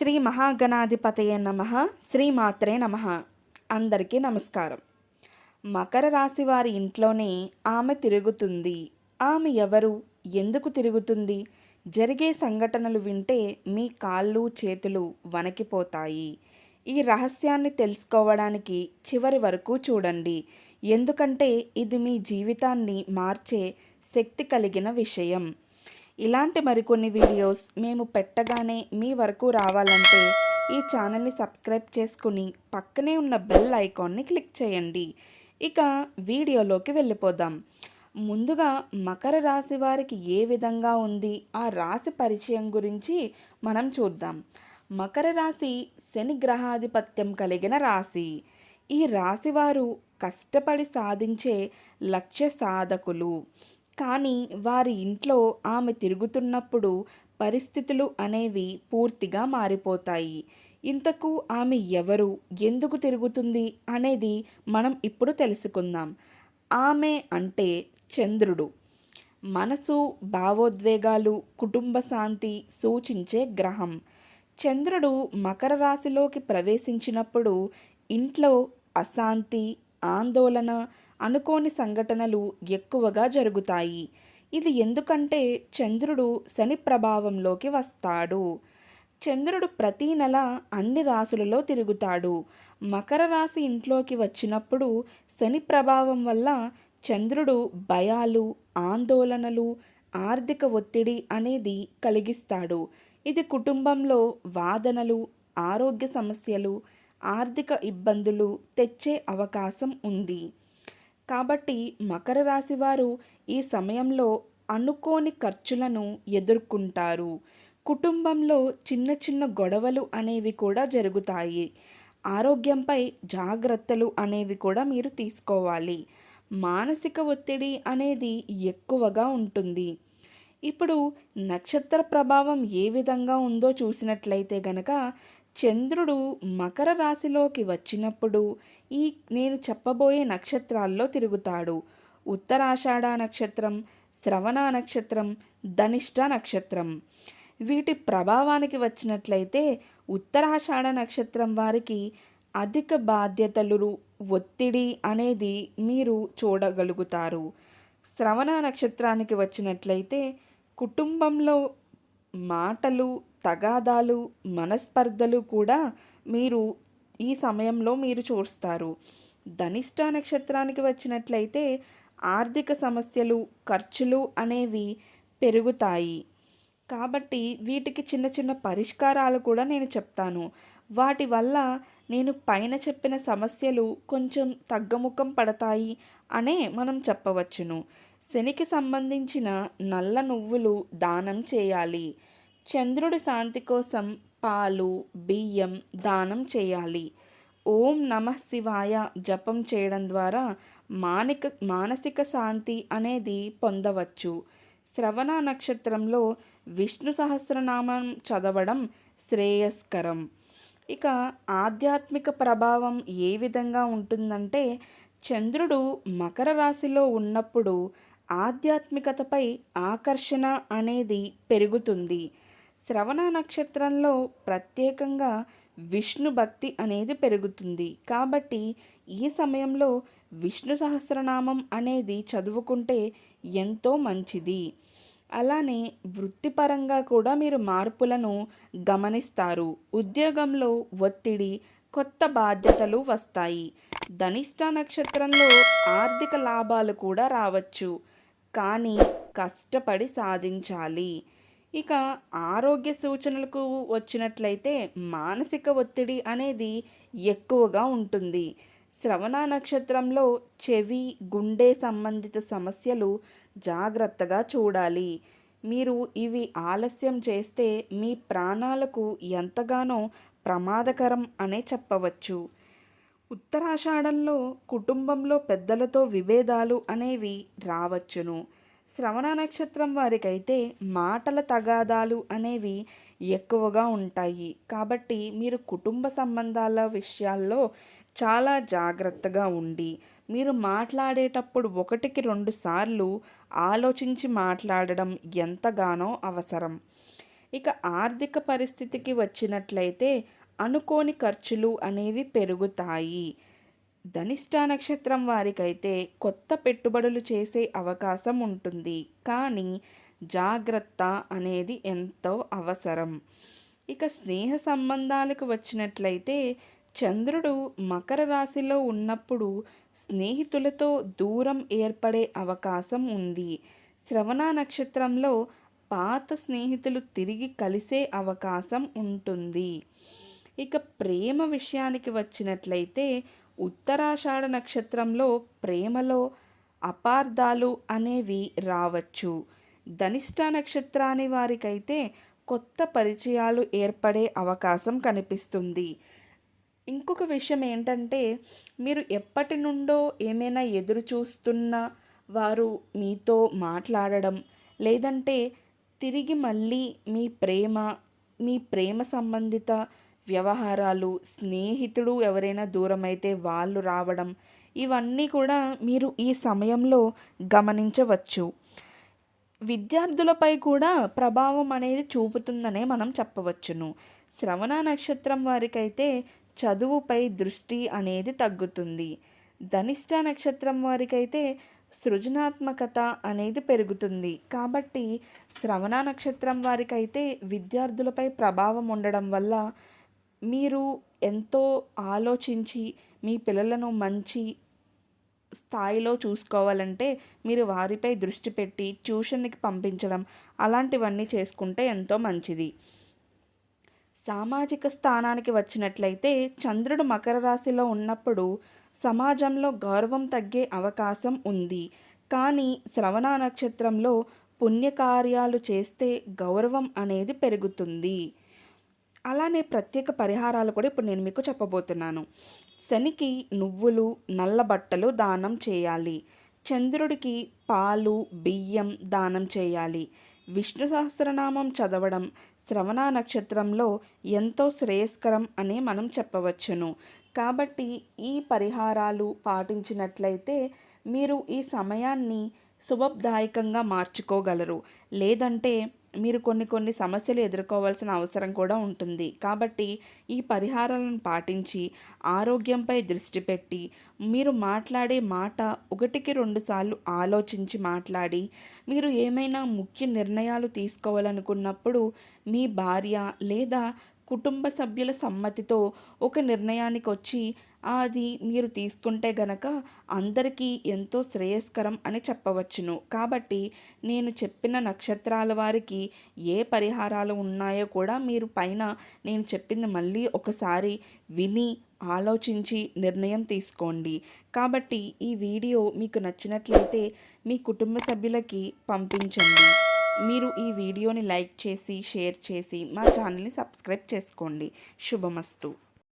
శ్రీ మహాగణాధిపతయ నమ శ్రీమాత్రే నమ. అందరికీ నమస్కారం. మకర రాశి వారి ఇంట్లోనే ఆమె తిరుగుతుంది. ఆమె ఎవరు? ఎందుకు తిరుగుతుంది? జరిగే సంఘటనలు వింటే మీ కాళ్ళు చేతులు వణికిపోతాయి. ఈ రహస్యాన్ని తెలుసుకోవడానికి చివరి వరకు చూడండి. ఎందుకంటే ఇది మీ జీవితాన్ని మార్చే శక్తి కలిగిన విషయం. ఇలాంటి మరికొన్ని వీడియోస్ మేము పెట్టగానే మీ వరకు రావాలంటే ఈ ఛానల్ని సబ్స్క్రైబ్ చేసుకుని పక్కనే ఉన్న బెల్ ఐకాన్ని క్లిక్ చేయండి. ఇక వీడియోలోకి వెళ్ళిపోదాం. ముందుగా మకర రాశి వారికి ఏ విధంగా ఉంది? ఆ రాశి పరిచయం గురించి మనం చూద్దాం. మకర రాశి శని గ్రహాధిపత్యం కలిగిన రాశి. ఈ రాశివారు కష్టపడి సాధించే లక్ష్య సాధకులు. కానీ వారి ఇంట్లో ఆమె తిరుగుతున్నప్పుడు పరిస్థితులు అనేవి పూర్తిగా మారిపోతాయి. ఇంతకు ఆమె ఎవరు ఎందుకు తిరుగుతుంది అనేది మనం ఇప్పుడు తెలుసుకుందాం. ఆమె అంటే చంద్రుడు. మనసు భావోద్వేగాలు కుటుంబ శాంతి సూచించే గ్రహం. చంద్రుడు మకర రాశిలోకి ప్రవేశించినప్పుడు ఇంట్లో అశాంతి ఆందోళన అనుకోని సంఘటనలు ఎక్కువగా జరుగుతాయి. ఇది ఎందుకంటే చంద్రుడు శని ప్రభావంలోకి వస్తాడు. చంద్రుడు ప్రతి నెల అన్ని రాశులలో తిరుగుతాడు. మకర రాశి ఇంట్లోకి వచ్చినప్పుడు శని ప్రభావం వల్ల చంద్రుడు భయాలు ఆందోళనలు ఆర్థిక ఒత్తిడి అనేది కలిగిస్తాడు. ఇది కుటుంబంలో వాదనలు ఆరోగ్య సమస్యలు ఆర్థిక ఇబ్బందులు తెచ్చే అవకాశం ఉంది. కాబట్టి మకర రాశి వారు ఈ సమయంలో అనుకోని ఖర్చులను ఎదుర్కొంటారు. కుటుంబంలో చిన్న చిన్న గొడవలు అనేవి కూడా జరుగుతాయి. ఆరోగ్యంపై జాగ్రత్తలు అనేవి కూడా మీరు తీసుకోవాలి. మానసిక ఒత్తిడి అనేది ఎక్కువగా ఉంటుంది. ఇప్పుడు నక్షత్ర ప్రభావం ఏ విధంగా ఉందో చూసినట్లయితే గనక చంద్రుడు మకర రాశిలోకి వచ్చినప్పుడు ఈ నేను చెప్పబోయే నక్షత్రాల్లో తిరుగుతాడు. ఉత్తరాషాఢ నక్షత్రం శ్రవణ నక్షత్రం ధనిష్ట నక్షత్రం. వీటి ప్రభావానికి వచ్చినట్లయితే ఉత్తరాషాఢ నక్షత్రం వారికి అధిక బాధ్యతలు ఒత్తిడి అనేది మీరు చూడగలుగుతారు. శ్రవణ నక్షత్రానికి వచ్చినట్లయితే కుటుంబంలో మాటలు తగాదాలు మనస్పర్ధలు కూడా మీరు ఈ సమయంలో మీరు చూస్తారు. ధనిష్ట నక్షత్రానికి వచ్చినట్లయితే ఆర్థిక సమస్యలు ఖర్చులు అనేవి పెరుగుతాయి. కాబట్టి వీటికి చిన్న చిన్న పరిష్కారాలు కూడా నేను చెప్తాను. వాటి వల్ల నేను పైన చెప్పిన సమస్యలు కొంచెం తగ్గముఖం పడతాయి అనే మనం చెప్పవచ్చును. శనికి సంబంధించిన నల్ల నువ్వులు దానం చేయాలి. చంద్రుడి శాంతి కోసం పాలు బియ్యం దానం చేయాలి. ఓం నమ శివాయ జపం చేయడం ద్వారా మానిక మానసిక శాంతి అనేది పొందవచ్చు. శ్రవణ నక్షత్రంలో విష్ణు సహస్రనామం చదవడం శ్రేయస్కరం. ఇక ఆధ్యాత్మిక ప్రభావం ఏ విధంగా ఉంటుందంటే చంద్రుడు మకర రాశిలో ఉన్నప్పుడు ఆధ్యాత్మికతపై ఆకర్షణ అనేది పెరుగుతుంది. శ్రవణ నక్షత్రంలో ప్రత్యేకంగా విష్ణు భక్తి అనేది పెరుగుతుంది. కాబట్టి ఈ సమయంలో విష్ణు సహస్రనామం అనేది చదువుకుంటే ఎంతో మంచిది. అలానే వృత్తిపరంగా కూడా మీరు మార్పులను గమనిస్తారు. ఉద్యోగంలో ఒత్తిడి కొత్త బాధ్యతలు వస్తాయి. ధనిష్ట నక్షత్రంలో ఆర్థిక లాభాలు కూడా రావచ్చు. కానీ కష్టపడి సాధించాలి. ఇక ఆరోగ్య సూచనలకు వచ్చినట్లయితే మానసిక ఒత్తిడి అనేది ఎక్కువగా ఉంటుంది. శ్రవణ నక్షత్రంలో చెవి గుండె సంబంధిత సమస్యలు జాగ్రత్తగా చూడాలి. మీరు ఇవి ఆలస్యం చేస్తే మీ ప్రాణాలకు ఎంతగానో ప్రమాదకరం అనే చెప్పవచ్చు. ఉత్తరాషాఢంలో కుటుంబంలో పెద్దలతో విభేదాలు అనేవి రావచ్చును. శ్రవణ నక్షత్రం వారికైతే మాటల తగాదాలు అనేవి ఎక్కువగా ఉంటాయి. కాబట్టి మీరు కుటుంబ సంబంధాల విషయాల్లో చాలా జాగ్రత్తగా ఉండి మీరు మాట్లాడేటప్పుడు ఒకటికి రెండు సార్లు ఆలోచించి మాట్లాడడం ఎంతగానో అవసరం. ఇక ఆర్థిక పరిస్థితికి వచ్చినట్లయితే అనుకోని ఖర్చులు అనేవి పెరుగుతాయి. ధనిష్ట నక్షత్రం వారికైతే కొత్త పెట్టుబడులు చేసే అవకాశం ఉంటుంది. కానీ జాగ్రత్త అనేది ఎంతో అవసరం. ఇక స్నేహ సంబంధాలకు వచ్చినట్లయితే చంద్రుడు మకర రాశిలో ఉన్నప్పుడు స్నేహితులతో దూరం ఏర్పడే అవకాశం ఉంది. శ్రవణ నక్షత్రంలో పాత స్నేహితులు తిరిగి కలిసే అవకాశం ఉంటుంది. ఇక ప్రేమ విషయానికి వచ్చినట్లయితే ఉత్తరాషాఢ నక్షత్రంలో ప్రేమలో అపార్థాలు అనేవి రావచ్చు. ధనిష్ట నక్షత్రాన్ని వారికైతే కొత్త పరిచయాలు ఏర్పడే అవకాశం కనిపిస్తుంది. ఇంకొక విషయం ఏంటంటే మీరు ఎప్పటి నుండో ఏమైనా ఎదురు చూస్తున్న వారు మీతో మాట్లాడడం లేదంటే తిరిగి మళ్ళీ మీ ప్రేమ మీ ప్రేమ సంబంధిత వ్యవహారాలు స్నేహితుడు ఎవరైనా దూరం అయితే వాళ్ళు రావడం ఇవన్నీ కూడా మీరు ఈ సమయంలో గమనించవచ్చు. విద్యార్థులపై కూడా ప్రభావం అనేది చూపుతుందనే మనం చెప్పవచ్చును. శ్రవణ నక్షత్రం వారికైతే చదువుపై దృష్టి అనేది తగ్గుతుంది. ధనిష్ట నక్షత్రం వారికైతే సృజనాత్మకత అనేది పెరుగుతుంది. కాబట్టి శ్రవణ నక్షత్రం వారికైతే విద్యార్థులపై ప్రభావం ఉండడం వల్ల మీరు ఎంతో ఆలోచించి మీ పిల్లలను మంచి స్థాయిలో చూసుకోవాలంటే మీరు వారిపై దృష్టి పెట్టి ట్యూషన్కి పంపించడం అలాంటివన్నీ చేసుకుంటే ఎంతో మంచిది. సామాజిక స్థానానికి వచ్చినట్లయితే చంద్రుడు మకర రాశిలో ఉన్నప్పుడు సమాజంలో గౌరవం తగ్గే అవకాశం ఉంది. కానీ శ్రవణ నక్షత్రంలో పుణ్యకార్యాలు చేస్తే గౌరవం అనేది పెరుగుతుంది. అలానే ప్రత్యేక పరిహారాలు కూడా ఇప్పుడు నేను మీకు చెప్పబోతున్నాను. శనికి నువ్వులు నల్ల బట్టలు దానం చేయాలి. చంద్రుడికి పాలు బియ్యం దానం చేయాలి. విష్ణు సహస్రనామం చదవడం శ్రవణ నక్షత్రంలో ఎంతో శ్రేయస్కరం అని మనం చెప్పవచ్చును. కాబట్టి ఈ పరిహారాలు పాటించినట్లయితే మీరు ఈ సమయాన్ని శుభదాయకంగా మార్చుకోగలరు. లేదంటే మీరు కొన్ని కొన్ని సమస్యలు ఎదుర్కోవాల్సిన అవసరం కూడా ఉంటుంది. కాబట్టి ఈ పరిహారాలను పాటించి ఆరోగ్యంపై దృష్టి పెట్టి మీరు మాట్లాడే మాట ఒకటికి రెండు సార్లు ఆలోచించి మాట్లాడి మీరు ఏమైనా ముఖ్య నిర్ణయాలు తీసుకోవాలనుకున్నప్పుడు మీ భార్య లేదా కుటుంబ సభ్యుల సమ్మతితో ఒక నిర్ణయానికి వచ్చి అది మీరు తీసుకుంటే గనక అందరికీ ఎంతో శ్రేయస్కరం అని చెప్పవచ్చును. కాబట్టి నేను చెప్పిన నక్షత్రాల వారికి ఏ పరిహారాలు ఉన్నాయో కూడా మీరు పైన నేను చెప్పింది మళ్ళీ ఒకసారి విని ఆలోచించి నిర్ణయం తీసుకోండి. కాబట్టి ఈ వీడియో మీకు నచ్చినట్లయితే మీ కుటుంబ సభ్యులకి పంపించండి. మీరు ఈ వీడియోని లైక్ చేసి షేర్ చేసి మా ఛానల్ని సబ్స్క్రైబ్ చేసుకోండి. శుభమస్తు.